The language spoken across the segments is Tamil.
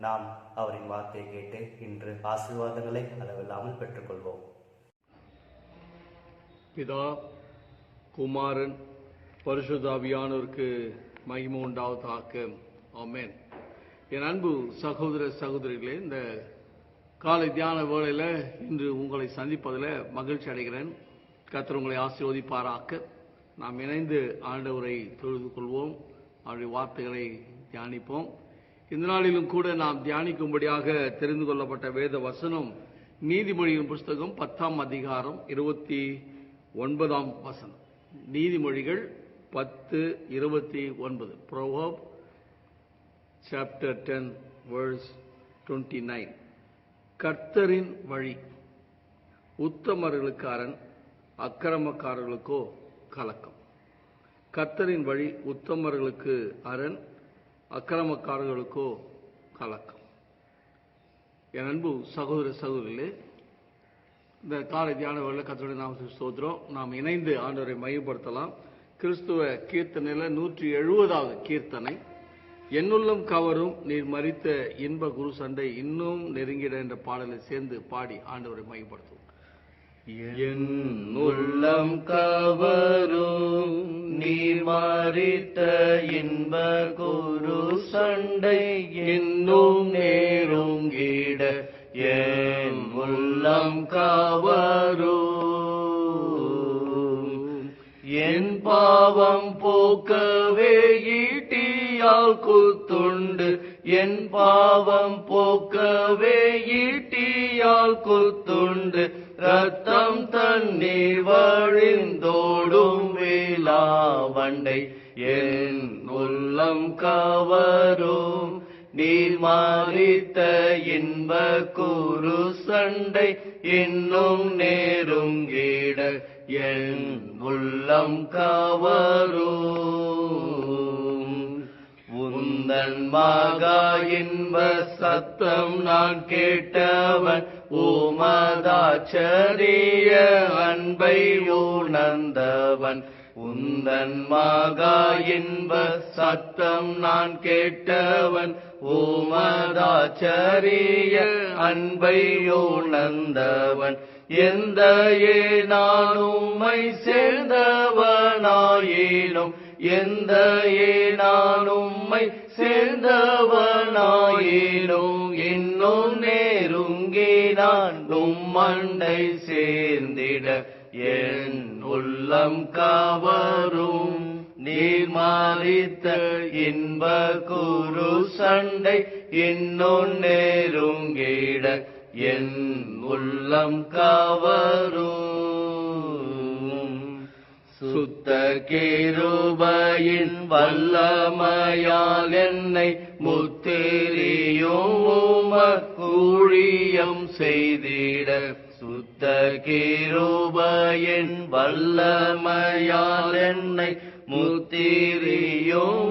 நாம் அவரின் வார்த்தையை கேட்டு இன்று ஆசீர்வாதங்களை அளவில்லாமல் பெற்றுக்கொள்வோம். பிதா குமாரன் பரிசுதாவியானோருக்கு மகிமை உண்டாவதாக. ஆமேன். என் அன்பு சகோதர சகோதரிகளே இந்த காலை தியான வேளையில் இன்று உங்களை சந்திப்பதில் மகிழ்ச்சி அடைகிறேன். கத்தர் உங்களை ஆசீர்வதிப்பாராக்க நாம் இணைந்து ஆண்டவரை தொழுது கொள்வோம். அவருடைய வார்த்தைகளை தியானிப்போம். இந்த நாளிலும் கூட நாம் தியானிக்கும்படியாக தெரிந்து கொள்ளப்பட்ட வேத வசனம் நீதிமொழியின் புஸ்தகம் பத்தாம் அதிகாரம் இருபத்தி ஒன்பதாம் வசனம். நீதிமொழிகள் பத்து இருபத்தி ஒன்பது. Proverbs chapter ten verse twenty nine கர்த்தரின் வழி. உத்தமர்களுக்கு அரண் அக்கிரமக்காரர்களுக்கோ கலக்கம். கர்த்தரின் வழி உத்தமர்களுக்கு அரண் அக்கிரமக்காரர்களுக்கோ கலக்கம். என் அன்பு சகோதர சகோதரிகளே இந்த காலை தியான வேலை கத்தோடைய நாம ஸ்தோத்திரம். நாம் இணைந்து ஆண்டவரை மையப்படுத்தலாம். கிறிஸ்துவ கீர்த்தனையில நூற்றி எழுபதாவது கீர்த்தனை. என்னுள்ளம் கவரும் நீர் மறித்த இன்ப குரு சண்டை இன்னும் நெருங்கிட என்ற பாடலை சேர்ந்து பாடி ஆண்டவரை மையப்படுத்துவோம். உள்ளம் கவரும் நீ மாறித்த இன்ப குரு சண்டை இன்னும் நேருங்கிட என் உள்ளம் கவரும். என் பாவம் போக்கவே ஈட்டியால் குத்துண்டு என் பாவம் போக்கவே ஈட்டியால் குத்துண்டு ரத்தம் தண்ணீர் வழிந்தோடும் வேளாவண்டை என் உள்ளம் கவரும். நீர் மாறித்த இன்ப கூறு சண்டை இன்னும் நேருங்கிட என் உள்ளம் கவரும். உந்தன் மாகா இன்ப சத்தம் நான் கேட்டவன் ஓமதாச்சரிய அன்பை உணர்ந்தவன். உந்தன் மகா இன்ப சத்தம் நான் கேட்டவன் ஓமதாச்சரிய அன்பை உணர்ந்தவன். எந்த நான் உம்மை சேர்ந்தவனாயினும் எந்த நான் உம்மை சேர்ந்தவனாயினும் இன்னும் நேருங்கி நான் உம்மண்டை சேர்ந்திட என் உள்ளம் கவரும். நீர் மாறித்த இன்ப குரு சண்டை இன்னும் நேருங்கிட என் உள்ளம் கவரும். சுத்த கேருபையின் வல்லமையால் என்னை முத்தேரியும் கூழியம் செய்திட. சுத்த கேருபையின் வல்லமையால் என்னை முத்திரியும்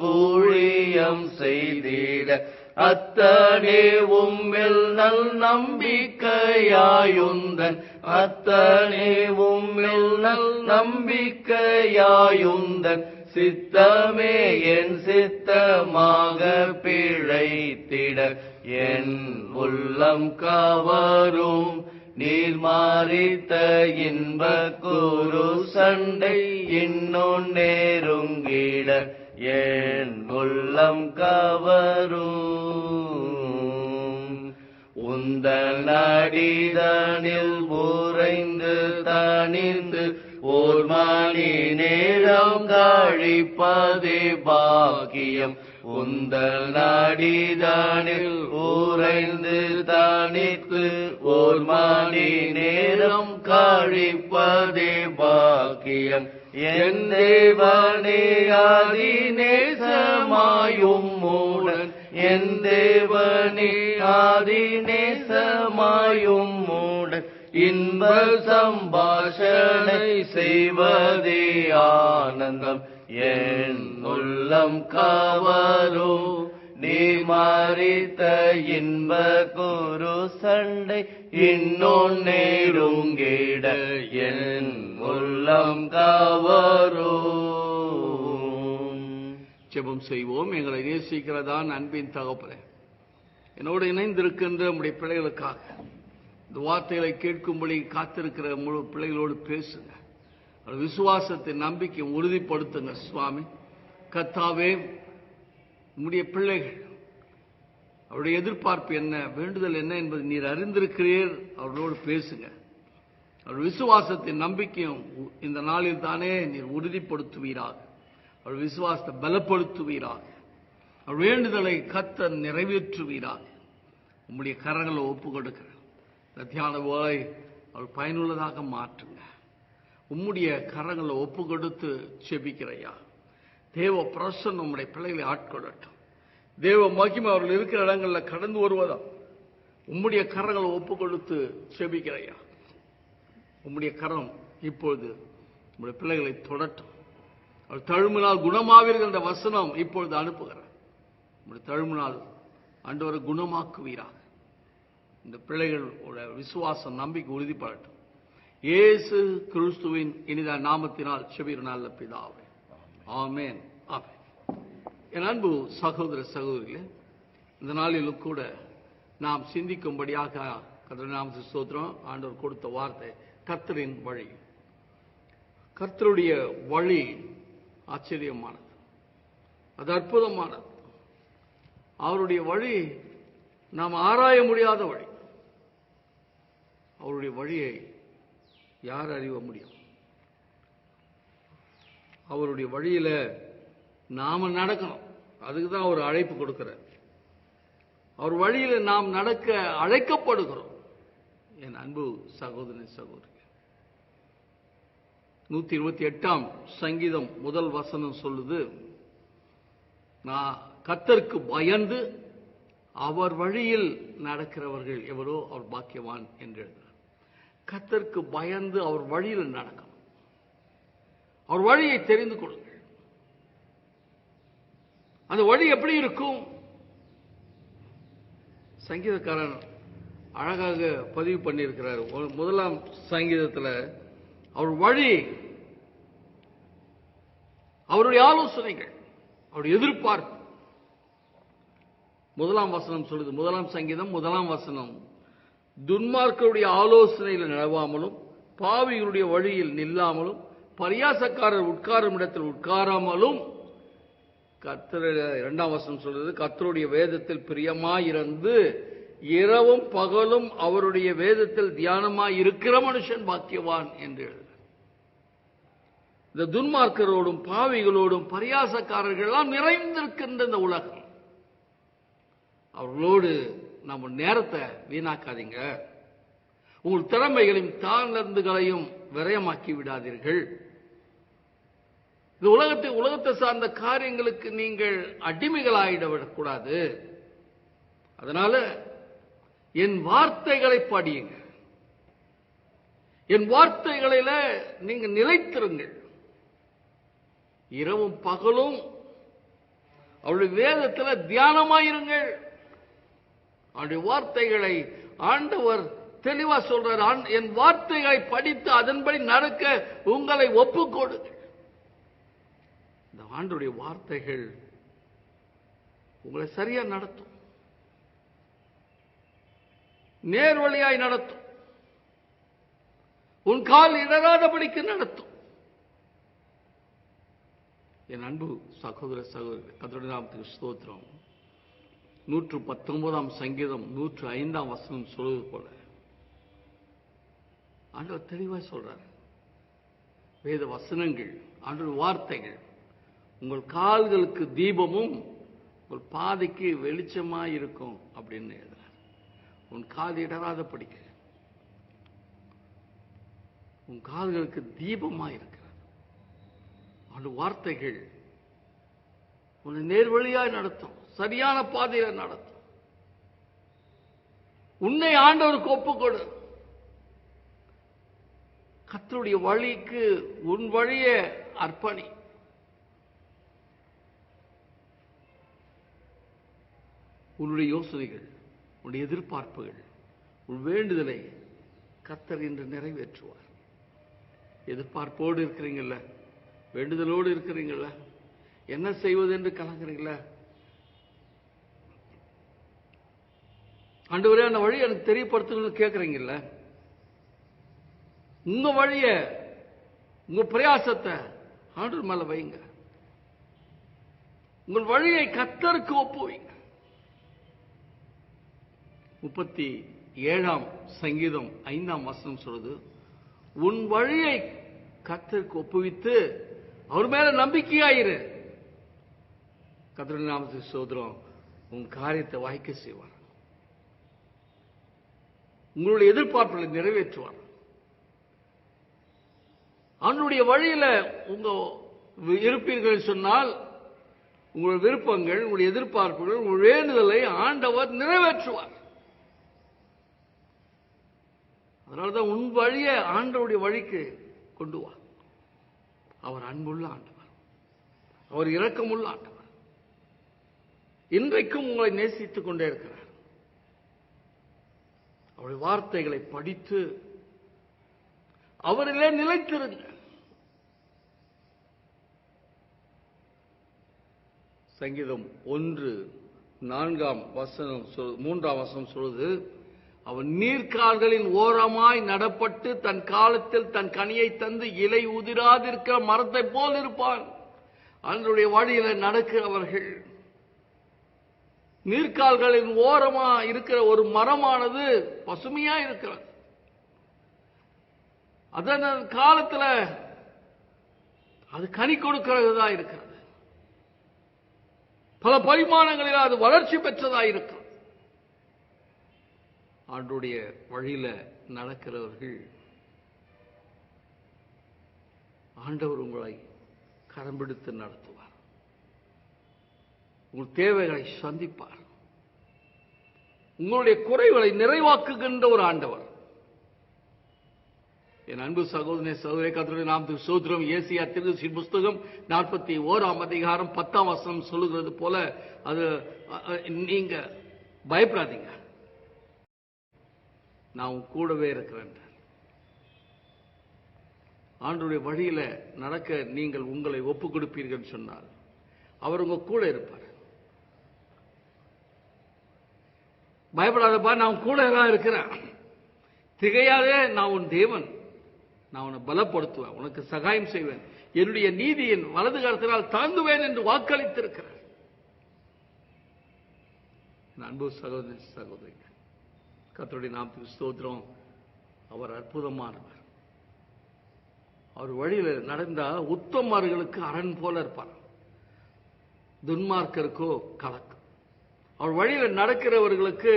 கூழியம் செய்திட. அத்தனே உம்மில் நல் நம்பிக்கையாயுந்தன். அத்தனே உம்மில் நல் நம்பிக்கையாயுந்தன். சித்தமே என் சித்தமாக பிழைத்திட. என் உள்ளம் கவரும் நீர் மாறித்த இன்ப குரு சண்டை இன்னும் நேருங்கிட. ஏன் உள்ளம் கவரும்? உந்த நடிதனில் உறைந்து தனிந்து ஓர் மணி நேரம் கழிப்பதே பாக்கியம். உந்தல் நடிதனில் உறைந்து தனித்து ஓர் மணி நேரம் கழிப்பதே பாக்கியம். என் தேவனே அதிநேசமாயும் மூடன் என் தேவனே ஆதிநேசமாயும் மூடன் இன்ப சம்பாஷணை செய்வதே ஆனந்தம். என் உள்ளம் கவரும் நீ மாறித்த இன்ப குரு சண்டை இன்னொன் நேருங்கிட என் உள்ளம் கவரும். ஜெபம் செய்வோம். எங்களை நேசிக்கிறதான் அன்பின் தகப்பனே. என்னோடு இணைந்திருக்கின்ற நம்முடைய பிள்ளைகளுக்காக இந்த வார்த்தைகளை கேட்கும்படி காத்திருக்கிற முழு பிள்ளைகளோடு பேசுங்க. விசுவாசத்தை விசுவாசத்தின் நம்பிக்கை உறுதிப்படுத்துங்க சுவாமி. கத்தாவே உம்முடைய பிள்ளைகள் அவருடைய எதிர்பார்ப்பு என்ன வேண்டுதல் என்ன என்பதை நீர் அறிந்திருக்கிறீர். அவர்களோடு பேசுங்க. அவர் விசுவாசத்தின் நம்பிக்கையும் உ- இந்த நாளில் தானே நீர் உறுதிப்படுத்துவீராக. அவர் விசுவாசத்தை பலப்படுத்துவீராக. அவர் வேண்டுதலை கத்த நிறைவேற்றுவீராக. உம்முடைய கரங்களை ஒப்பு கொடுக்கிறேன் இந்த தியான அவர் பயனுள்ளதாக மாற்றுங்க. உம்முடைய கரங்களை ஒப்பு கொடுத்து செபிக்கிறையா தேவ பிரசன் உம்முடைய பிள்ளைகளை ஆட்கொள்ளட்டும். தேவ மகிமை அவர்கள் இருக்கிற இடங்களில் கடந்து வருவதா உம்முடைய கரங்களை ஒப்பு கொடுத்து செபிக்கிறையா உம்முடைய கரம் இப்பொழுது நம்முடைய பிள்ளைகளை தொடட்டும். அவர் தழுமினால் குணமாவீர்கள் என்ற வசனம் இப்பொழுது அனுப்புகிறார். நம்முடைய தழுமினால் ஆண்டவரை குணமாக்குவீராக. இந்த பிள்ளைகளோட விசுவாசம் நம்பிக்கை உறுதிப்படட்டும். இயேசு கிறிஸ்துவின் இனித நாமத்தினால் செபிர நல்ல பிதாவை. ஆமேன். ஆமென். என் அன்பு சகோதர சகோதரிகளே இந்த நாளிலும் கூட நாம் சிந்திக்கும்படியாக கர்த்தருடைய நாமத்து ஆண்டவர் கொடுத்த வார்த்தை கர்த்தரின் வழி. கர்த்தருடைய வழி ஆச்சரியமானது. அது அற்புதமானது. அவருடைய வழி நாம் ஆராய முடியாத வழி. அவருடைய வழியை யார் அறிய முடியும்? அவருடைய வழியில நாம நடக்கணும். அதுக்கு தான் அவர் அழைப்பு கொடுக்கிறார். அவர் வழியில நாம் நடக்க அழைக்கப்படுகிறோம். என் அன்பு சகோதரி சகோதரி நூத்தி இருபத்தி எட்டாம் சங்கீதம் முதல் வசனம் சொல்லுது நான் கத்தருக்கு பயந்து அவர் வழியில் நடக்கிறவர்கள் எவரோ அவர் பாக்கியவான் என்று எழுதுகிறார். கத்தருக்கு பயந்து அவர் வழியில் நடக்கணும். அவர் வழியை தெரிந்து கொள்ளுங்கள். அந்த வழி எப்படி இருக்கும்? சங்கீதக்காரன் அழகாக பதிவு பண்ணியிருக்கிறார். முதலாம் சங்கீதத்தில் அவர் வழி அவருடைய ஆலோசனைகள் அவருடைய எதிர்பார்ப்பு. முதலாம் வசனம் சொல்லுது முதலாம் சங்கீதம் முதலாம் வசனம். துன்மார்க்கருடைய ஆலோசனையில் நடவாமலும் பாவிகளுடைய வழியில் நில்லாமலும் பரியாசக்காரர் உட்காரும் இடத்தில் உட்காராமலும் கத்திர இரண்டாம் வசனம் சொல்றது கர்த்தருடைய வேதத்தில் பிரியமாயிருந்து இரவும் பகலும் அவருடைய வேதத்தில் தியானமாய் இருக்கிற மனுஷன் பாக்கியவான் என்று எழுது இந்த துன்மார்க்கரோடும் பாவிகளோடும் பரியாசக்காரர்கள் எல்லாம் நிறைந்திருக்கின்ற இந்த உலகம். அவர்களோடு நம்ம நேரத்தை வீணாக்காதீங்க. உங்கள் திறமைகளையும் தாளந்துகளையும் விரயமாக்கி விடாதீர்கள். இந்த உலகத்தை உலகத்தை சார்ந்த காரியங்களுக்கு நீங்கள் அடிமைகளாயிட விடக்கூடாது. அதனால என் வார்த்தைகளை படியுங்க. என் வார்த்தைகளில நீங்க நிலைத்திருங்கள். இரவும் பகலும் அவருடைய வேதத்தில் தியானமாயிருங்கள். அவருடைய வார்த்தைகளை ஆண்டவர் தெளிவா சொல்றார் ஆண்- என் வார்த்தைகளை படித்து அதன்படி நடக்க உங்களை ஒப்புக்கொடு. இந்த ஆண்டுடைய வார்த்தைகள் உங்களை சரியா நடத்தும். நேர்வழியாய் நடத்தும். உன் கால் இடராதபடிக்கு நடத்தும். என் அன்பு சகோதர சகோதரி கத்தோட நாமத்துக்கு ஸ்தோத்திரம். நூற்று பத்தொன்பதாம் சங்கீதம் நூற்று ஐந்தாம் வசனம் சொல்வது போல. ஆண்டவர் தெளிவாக சொல்றார். வேத வசனங்கள் ஆண்டவர் வார்த்தைகள் உங்கள் கால்களுக்கு தீபமும் உங்கள் பாதைக்கு வெளிச்சமா இருக்கும் அப்படின்னு எழுதுறார். உன் காது இடராத படிக்க. உன் கால்களுக்கு தீபமா இருக்கிறது. அந்த வார்த்தைகள் உன்னை நேர்வழியாய் நடத்தும் சரியான பாதையில நடத்தும். உன்னை ஆண்டவருக்கு ஒப்புக்கொடு. கத்தருடைய வழிக்கு உன் வழியை அர்ப்பணி. உன்னுடைய யோசனைகள் உன்னுடைய எதிர்பார்ப்புகள் உன் வேண்டுதலை கத்தர் என்று நிறைவேற்றுவார். எதிர்பார்ப்போடு இருக்கிறீங்கள வேண்டுதலோடு இருக்கிறீங்கள என்ன செய்வது என்று கலங்குறீங்களா ஆண்டவரே அந்த வழி எனக்கு தெரியப்படுத்துன்னு கேட்குறீங்கல்ல உங்க வழிய உங்க பிரயாசத்தை ஆண்டவர் மேல வைங்க. உங்கள் வழியை கத்தருக்கு ஒப்புவீங்க. முப்பத்தி ஏழாம் சங்கீதம் ஐந்தாம் வசனம் சொல்றது உன் வழியை கத்தருக்கு ஒப்புவித்து அவர் மேல நம்பிக்கையாயிரு. கத்தருடைய நாமத்து சோதரம் உன் காரியத்தை வாய்க்க செய்வார். உங்களுடைய எதிர்பார்ப்புகளை நிறைவேற்றுவார். அவனுடைய வழியில உங்க இருப்பீர்கள் சொன்னால் உங்கள் விருப்பங்கள் உங்களுடைய எதிர்பார்ப்புகள் உங்கள் வேண்டுதலை ஆண்டவர் நிறைவேற்றுவார். அதனாலதான் உன் வழியை ஆண்டவருடைய வழிக்கு கொண்டு வா. அவர் அன்புள்ள ஆண்டவர். அவர் இரக்கமுள்ள ஆண்டவர். இன்றைக்கும் உங்களை நேசித்துக் கொண்டே இருக்கிறார். அவருடைய வார்த்தைகளை படித்து அவரிலே நிலைத்திருங்க சங்கீதம் ஒன்று நான்காம் வசனம் சொல்- மூன்றாம் வசனம் சொல்வது அவன் நீர்க்கால்களின் ஓரமாய் நடப்பட்டு தன் காலத்தில் தன் கனியை தந்து இலை உதிராதிருக்கிற மரத்தை போல் இருப்பான். அவனுடைய வழியில நடக்கிறவர்கள். நீர்க்கால்களின் ஓரமா இருக்கிற ஒரு மரமானது பசுமையா இருக்கிறது. அதன் காலத்துல அது கனி கொடுக்கிறதா இருக்கிறது. பல பரிமாணங்களில் அது வளர்ச்சி பெற்றதாயிருக்கும். ஆண்டுடைய வழியில நடக்கிறவர்கள் ஆண்டவர் உங்களை கரம்பிடித்து நடத்துவார். உங்கள் தேவைகளை சந்திப்பார். உங்களுடைய குறைகளை நிறைவாக்குகின்ற ஒரு ஆண்டவர். என் அன்பு சகோதரனே சகோதரே கத்தருடைய நாம் சோதரம் ஏசியா திருச்சி புஸ்தகம் நாற்பத்தி ஓராம் அதிகாரம் பத்தாம் வசனம் சொல்லுகிறது போல அது நீங்க பயப்படாதீங்க. நான் உன் கூடவே இருக்கிறேன் ஆண்டுடைய வழியில நடக்க நீங்கள் உங்களை ஒப்பு கொடுப்பீர்கள் சொன்னால் அவர் உங்க கூட இருப்பார். பயப்படாதப்பா நான் கூட தான் இருக்கிறேன். திகையாதே நான் உன் தேவன். நான் உன்னை பலப்படுத்துவேன் உனக்கு சகாயம் செய்வேன். என்னுடைய நீதியின் வலது காலத்தினால் தாங்குவேன் என்று வாக்களித்திருக்கிறார். அன்பு சகோதரி சகோதரி கத்தருடைய நாமத்துக்கு ஸ்தோத்திரம். அவர் அற்புதமானவர். அவர் வழியில் நடந்தா உத்தமர்களுக்கு அரண் போல இருப்பார். துன்மார்க்கருக்கோ கலக்கம். அவர் வழியில் நடக்கிறவர்களுக்கு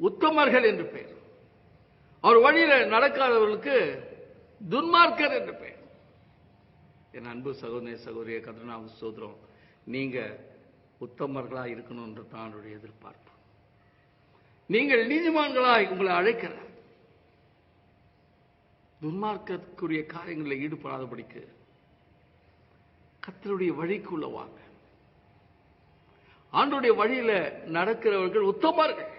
உத்தமர்கள் என்று பெயர். அவர் வழியில நடக்காதவர்களுக்கு துன்மார்க்கர் என்று பெயர். என் அன்பு சகோதரி சகோதரிய கதிரநாம சோதரம் நீங்க உத்தமர்களா இருக்கணும்ன்ற தான் அவருடைய எதிர்பார்ப்பு. நீங்கள் நீதிமான்களாய் உங்களை அழைக்கிறார். துன்மார்க்கத்துக்குரிய காரியங்களில் ஈடுபடாதபடிக்கு கத்தருடைய வழிக்குள்ள வாங்க. ஆண்டுடைய வழியில நடக்கிறவர்கள் உத்தமர்கள்.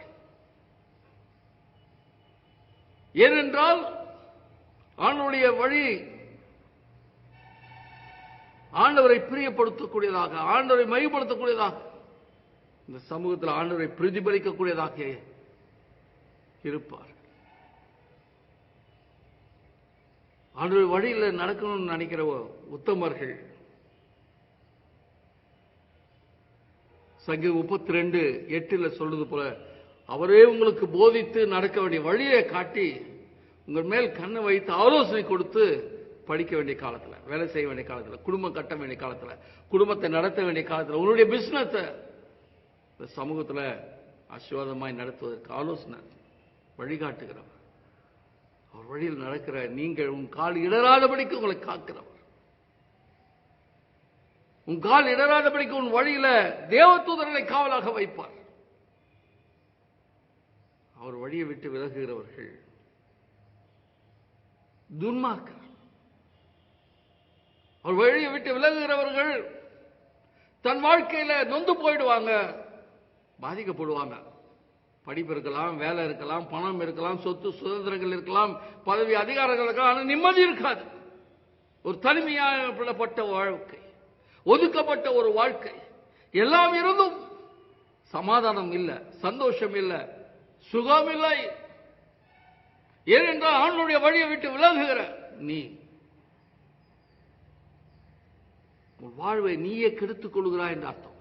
ஏனென்றால் ஆண்டவருடைய வழி ஆண்டவரை பிரியப்படுத்தக்கூடியதாக ஆண்டவரை மையப்படுத்தக்கூடியதாக இந்த சமூகத்தில் ஆண்டவரை பிரதிபலிக்கக்கூடியதாக இருப்பார். ஆண்டவர் வழியில் நடக்கணும்னு நினைக்கிற உத்தமர்கள். சங்கி முப்பத்தி ரெண்டு எட்டுல சொல்றது போல அவரே உங்களுக்கு போதித்து நடக்க வேண்டிய வழியை காட்டி உங்கள் மேல் கண்ணை வைத்து ஆலோசனை கொடுத்து படிக்க வேண்டிய காலத்தில் வேலை செய்ய வேண்டிய காலத்தில் குடும்பம் கட்ட வேண்டிய காலத்தில் குடும்பத்தை நடத்த வேண்டிய காலத்தில் உன்னுடைய பிசினஸை இந்த சமூகத்துல ஆசீர்வாதமாய் நடத்துவதற்கு ஆலோசனை வழிகாட்டுகிறவர். அவர் வழியில் நடக்கிற நீங்கள் உன் கால் இடராதபடிக்கு உங்களை காக்கிறவர். உன் கால் இடராதபடிக்கு உன் வழியில தேவதூதர்களை காவலாக வைப்பார். அவர் வழியை விட்டு விலகுகிறவர்கள். துன்மார்க்கர் அவர் வழியை விட்டு விலகுகிறவர்கள் தன் வாழ்க்கையில நொந்து போயிடுவாங்க. பாதிக்கப்படுவாங்க. படிப்பு இருக்கலாம் வேலை இருக்கலாம் பணம் இருக்கலாம் சொத்து சுதந்திரங்கள் இருக்கலாம் பதவி அதிகாரங்கள் இருக்கலாம் ஆனால் நிம்மதி இருக்காது. ஒரு தனிமையாப்பட்ட வாழ்க்கை ஒதுக்கப்பட்ட ஒரு வாழ்க்கை. எல்லாம் இருந்தும் சமாதானம் இல்லை சந்தோஷம் இல்லை சுகமில்லை. ஏனென்றால் அவனுடைய வழியை விட்டு விலகுகிற நீ. உன் வாழ்வை நீயே கெடுத்துக் கொள்கிறாய் என்று அர்த்தம்.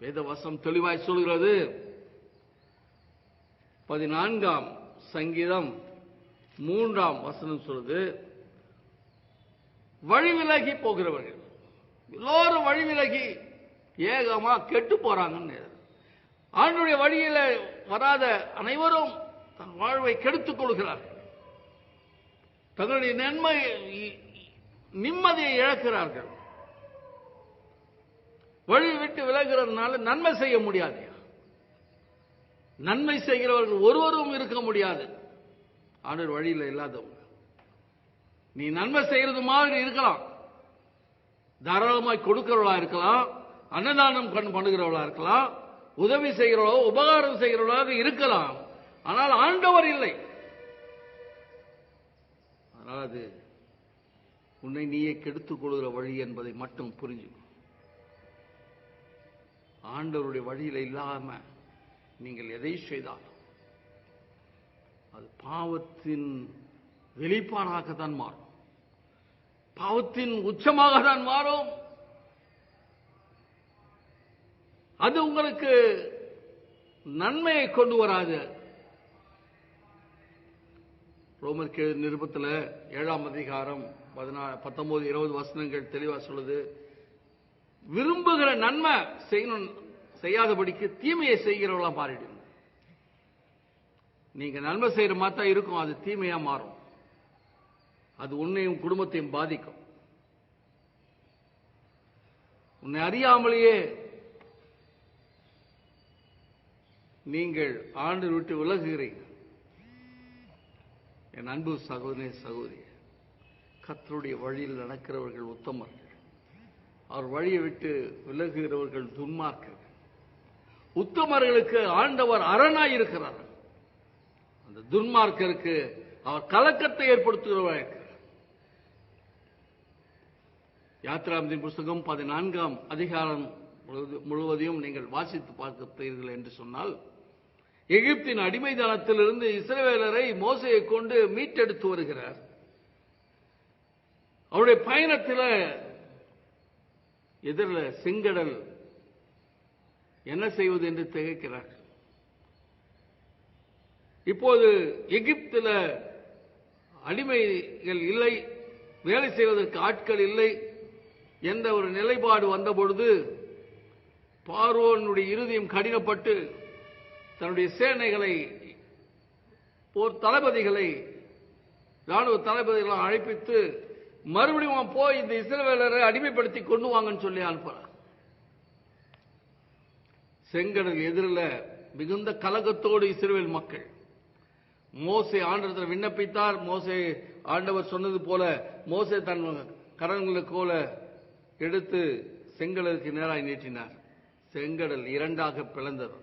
வேதவசம் தெளிவாய் சொல்கிறது. பதினான்காம் சங்கீதம் மூன்றாம் வசனம் சொல்றது வழி விலகி போகிறவர்கள். எல்லோரும் வழி விலகி ஏகமா கெட்டு போறாங்கன்னு ஆண்டுடைய வழியில வராத அனைவரும் தன் வாழ்வை கெடுத்துக் கொள்கிறார்கள். தங்களுடைய நன்மை நிம்மதியை இழக்கிறார்கள். வழி விட்டு விலகிறதுனால நன்மை செய்ய முடியாது. நன்மை செய்கிறவர்கள் ஒருவரும் இருக்க முடியாது. ஆண்டவர் வழியில் இல்லாதவங்க. நீ நன்மை செய்யறது மாதிரி இருக்கலாம். தாராளமாய் கொடுக்கிறவளா இருக்கலாம். அன்னதானம் கண் பண்ணுகிறவளா இருக்கலாம். உதவி செய்கிறவளோ உபகாரம் செய்கிறவர்களாக இருக்கலாம். ஆனால் ஆண்டவர் இல்லை. அதாவது அது உன்னை நீயே கெடுத்துக் கொள்கிற வழி என்பதை மட்டும் புரிஞ்சு ஆண்டவருடைய வழியில் இல்லாம நீங்கள் எதை செய்தாலும் அது பாவத்தின் வெளிப்பாடாகத்தான் மாறும். பாவத்தின் உச்சமாக தான் மாறும். அது உங்களுக்கு நன்மையை கொண்டு வராது. ரோமர் கே நிருபத்தில் ஏழாம் அதிகாரம் பதினா பத்தொன்பது இருபது வசனங்கள் தெளிவா சொல்லுது. விரும்புகிற நன்மை செய்யணும் செய்யாதபடிக்கு தீமையை செய்கிறவங்களா மாறிடும் நீங்க நன்மை செய்யற மாதிரி தான் இருக்கும் அது தீமையா மாறும். அது உன்னையும் குடும்பத்தையும் பாதிக்கும். உன்னை அறியாமலேயே நீங்கள் ஆண்டு விட்டு விலகுகிறீர்கள். என் அன்பு சகோதரே சகோதரி கத்தருடைய வழியில் நடக்கிறவர்கள் உத்தமர்கள். அவர் வழியை விட்டு விலகுகிறவர்கள் துன்மார்க்கர் உத்தமர்களுக்கு ஆண்டவர் அரணாய் இருக்கிறார். அந்த துன்மார்க்கருக்கு அவர் கலக்கத்தை ஏற்படுத்துகிறவர்கள் இருக்கிறார் யாத்ராமதின் புஸ்தகம் பதினான்காம் அதிகாரம் முழுவது- முழுவதையும் நீங்கள் வாசித்து பார்க்கிறீர்கள் என்று சொன்னால் எகிப்தின் அடிமைதனத்திலிருந்து இஸ்ரவேலரை மோசையை கொண்டு மீட்டெடுத்து வருகிறார். அவருடைய பயணத்தில் எதிரில் செங்கடல் என்ன செய்வது என்று திகைக்கிறார் இப்போது எகிப்தில் அடிமைகள் இல்லை வேலை செய்வதற்கு ஆட்கள் இல்லை என்ற ஒரு நிலைப்பாடு வந்தபொழுது பார்வோனுடைய இறுதியும் கடினப்பட்டு தன்னுடைய சேனைகளை போர் தளபதிகளை ராணுவ தளபதிகளை அழைப்பித்து மறுபடியும் போய் இந்த இஸ்ரவேலரை அடிமைப்படுத்தி கொண்டு வாங்கன்னு சொல்லி அனுப்புறார் செங்கடல் எதிரில் மிகுந்த கலகத்தோடு இஸ்ரேல் மக்கள். மோசை ஆண்டத்தில் விண்ணப்பித்தார். மோசே ஆண்டவர் சொன்னது போல மோசை தன் கரங்களுக்கோல எடுத்து செங்கடலுக்கு நேராக நீட்டினார். செங்கடல் இரண்டாக பிளந்தது.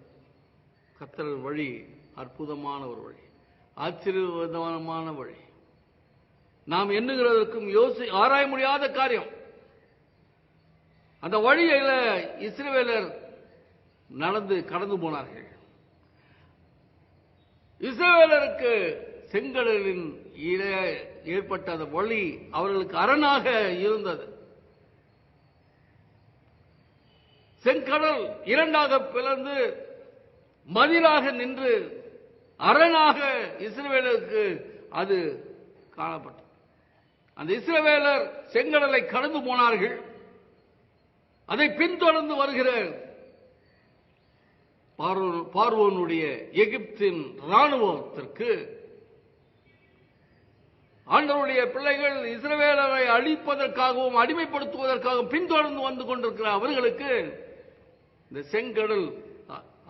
கத்தர் வழி அற்புதமான ஒரு வழி. ஆச்சரியமான வழி. நாம் எண்ணுகிறதற்கும் யோசி ஆராய முடியாத காரியம். அந்த வழியில இஸ்ரவேலர் நடந்து கடந்து போனார்கள். இஸ்ரவேலருக்கு செங்கடலின் இடையே ஏற்பட்ட அந்த வழி அவர்களுக்கு அரணாக இருந்தது. செங்கடல் இரண்டாக பிளந்து பதிலாக நின்று அரணாக இஸ்ரவேலருக்கு அது காணப்பட்டது. அந்த இஸ்ரவேலர் செங்கடலை கடந்து போனார்கள். அதை பின்தொடர்ந்து வருகிற பார்வோனுடைய எகிப்தின் ராணுவத்திற்கு ஆண்டவருடைய பிள்ளைகள் இஸ்ரவேலரை அழிப்பதற்காகவும் அடிமைப்படுத்துவதற்காகவும் பின்தொடர்ந்து வந்து கொண்டிருக்கிற அவர்களுக்கு இந்த செங்கடல்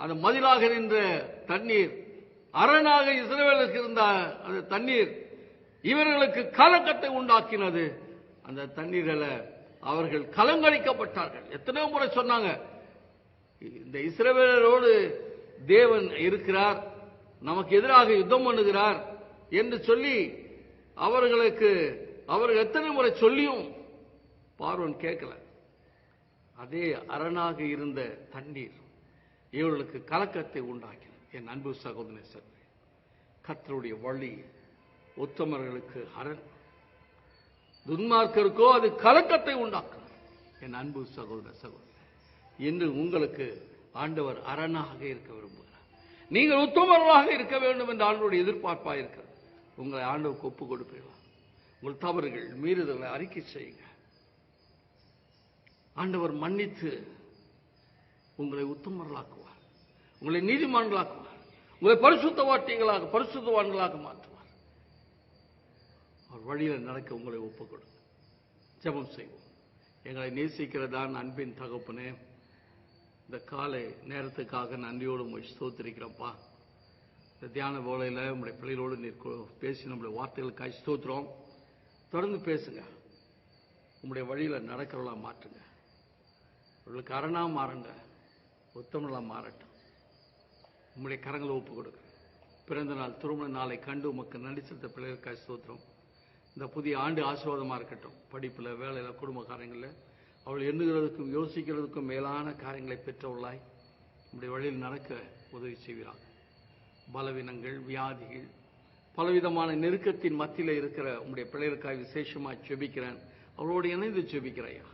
அந்த மதிலாக நின்ற தண்ணீர். அரணாக இஸ்ரேலுக்கு இருந்த அந்த தண்ணீர் இவர்களுக்கு கலக்கத்தை உண்டாக்கினது. அந்த தண்ணீரில் அவர்கள் கலங்கடிக்கப்பட்டார்கள் எத்தனையோ முறை சொன்னாங்க. இந்த இஸ்ரேவேலரோடு தேவன் இருக்கிறார் நமக்கு எதிராக யுத்தம் பண்ணுகிறார் என்று சொல்லி அவர்களுக்கு அவர்கள் எத்தனை முறை சொல்லியும் பார்வன் கேட்கல. அதே அரணாக இருந்த தண்ணீர் இவர்களுக்கு கலக்கத்தை உண்டாக்கின. என் அன்பு சகோதரனை சார் கத்தருடைய வழி உத்தமர்களுக்கு அரண். துன்மார்க்கருக்கோ அது கலக்கத்தை உண்டாக்கும். என் அன்பு சகோதர சகோதரர் இன்று உங்களுக்கு ஆண்டவர் அரணாக இருக்க விரும்புகிறார். நீங்கள் உத்தமர்களாக இருக்க வேண்டும் என்று ஆண்டவருடைய எதிர்பார்ப்பாக இருக்கிறது. உங்களை ஆண்டவுக்கு ஒப்பு கொடுப்பீர்களா? உங்கள் தவறுகள் மீறுதலை அறிக்கை செய்யுங்க ஆண்டவர் மன்னித்து உங்களை உத்தமர்களாக்குவார். உங்களை நீதிமான்களாக்குவார். உங்களை பரிசுத்த பரிசுத்தவான்களாக மாற்றுவார். அவர் வழியில் நடக்க உங்களை ஒப்புக் கொடுங்க ஜபம் செய்வோம். எங்களை நேசிக்கிறதான் அன்பின் தகப்பனே இந்த காலை நேரத்துக்காக நன்றியோடு உங்களை ஸ்தோத்திரிக்கிறோம்ப்பா. இந்த தியான வேலையில் உங்களுடைய பிள்ளைகளோடு நீர் பேசி நம்முடைய வார்த்தைகளுக்காக ஸ்தோத்திரம். தொடர்ந்து பேசுங்க. உங்களுடைய வழியில் நடக்கிறவளா மாற்றுங்க. உங்களுக்கு அரணா மாறுங்க. உத்தமலா மாறட்டும். உங்களுடைய கரங்களை ஒப்பு கொடுங்க. பிறந்த நாள் திருமண நாளை கண்டு உமக்கு நடிச்சிருந்த பிள்ளைகளுக்காக சோத்திரம் இந்த புதிய ஆண்டு ஆசீர்வாதமாக இருக்கட்டும். படிப்பில் வேலையில் குடும்ப காரியங்களில் அவள் எண்ணுகிறதுக்கும் யோசிக்கிறதுக்கும் மேலான காரியங்களை பெற்றவளாய் நம்முடைய வழியில் நடக்க உதவி செய்கிறாள் பலவீனங்கள் வியாதிகள் பலவிதமான நெருக்கத்தின் மத்தியில் இருக்கிற உங்களுடைய பிள்ளைகளுக்காக விசேஷமாக செபிக்கிறேன் அவளோடு இணைந்து செபிக்கிறையா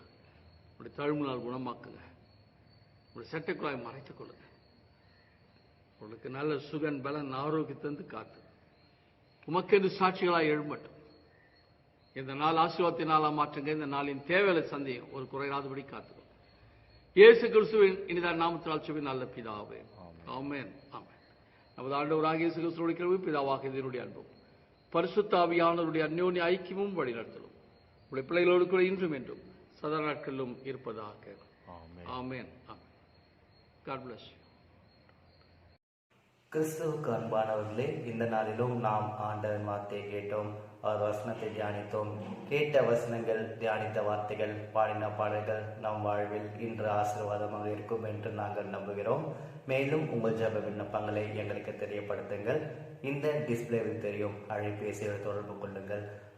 உங்களுடைய தழுமுனால் குணமாக்குங்க. உங்களுடைய சட்டக்குழாய் மறைத்துக் கொள்ளுங்க. உங்களுக்கு நல்ல சுகன் பலன் ஆரோக்கியத்தந்து காத்து. உமக்கென்று சாட்சிகளாய் எழும்பட்டும். இந்த நாள் ஆசீர்வாதத்தினால மாற்றுங்க. இந்த நாளின் தேவையில்லை சந்தேகம் ஒரு குறையாதபடி காத்துக்கோ இயேசு கிறிஸ்துவின் இனிதான் நாமத்தினால் சுவி நல்ல பிதாவே. ஆமென். ஆமென். நமது ஆண்டவராக இயேசு கிறிஸ்துவோட கிருபை பிதாவாக இதனுடைய அன்பும் பரிசுத்தாவியானவருடைய அந்யோன்ய ஐக்கியமும் வழிநடத்தலும். உடைய பிள்ளைகளோடு கூட இன்றும் என்றும் சதா நாட்களிலும் இருப்பதாக. ஆமென். காட் பிளஸ் கிறிஸ்துவுக்கு அன்பானவர்களே இந்த நாளிலும் நாம் ஆண்டவன் வார்த்தையை கேட்டோம் அவர் வசனத்தை தியானித்தோம். கேட்ட வசனங்கள் தியானித்த வார்த்தைகள் பாடின பாடல்கள் நம் வாழ்வில் இன்று ஆசீர்வாதமாக இருக்கும் என்று நாங்கள் நம்புகிறோம். மேலும் உங்கள் ஜப விண்ணப்பங்களை எங்களுக்கு தெரியப்படுத்துங்கள். இந்த டிஸ்பிளேவில் தெரியும். அழைப்பேசியில் தொடர்பு கொள்ளுங்கள்.